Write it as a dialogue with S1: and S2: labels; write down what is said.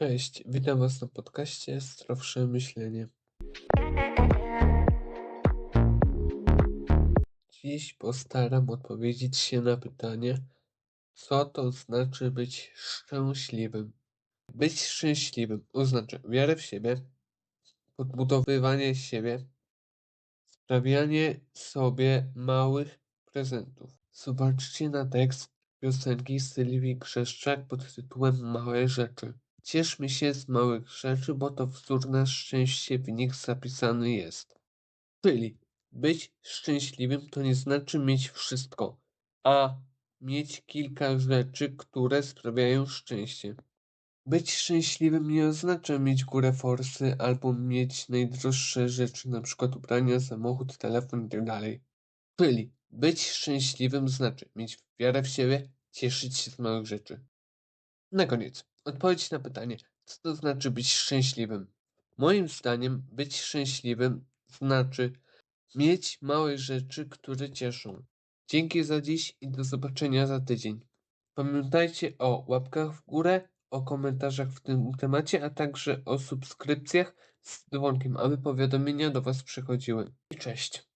S1: Cześć, witam Was na podcaście Zdrowsze Myślenie. Dziś postaram odpowiedzieć się na pytanie, co to znaczy być szczęśliwym. Być szczęśliwym oznacza wiarę w siebie, podbudowywanie siebie, sprawianie sobie małych prezentów. Zobaczcie na tekst piosenki Sylwii Grzeszczak pod tytułem Małe rzeczy. Cieszmy się z małych rzeczy, bo to wzór na szczęście w nich zapisany jest. Czyli być szczęśliwym to nie znaczy mieć wszystko, a mieć kilka rzeczy, które sprawiają szczęście. Być szczęśliwym nie oznacza mieć górę forsy albo mieć najdroższe rzeczy, przykład ubrania, samochód, telefon itd. Czyli być szczęśliwym znaczy mieć wiarę w siebie, cieszyć się z małych rzeczy. Na koniec, odpowiedź na pytanie, co to znaczy być szczęśliwym? Moim zdaniem, być szczęśliwym znaczy mieć małe rzeczy, które cieszą. Dzięki za dziś i do zobaczenia za tydzień. Pamiętajcie o łapkach w górę, o komentarzach w tym temacie, a także o subskrypcjach z dzwonkiem, aby powiadomienia do Was przychodziły. I cześć.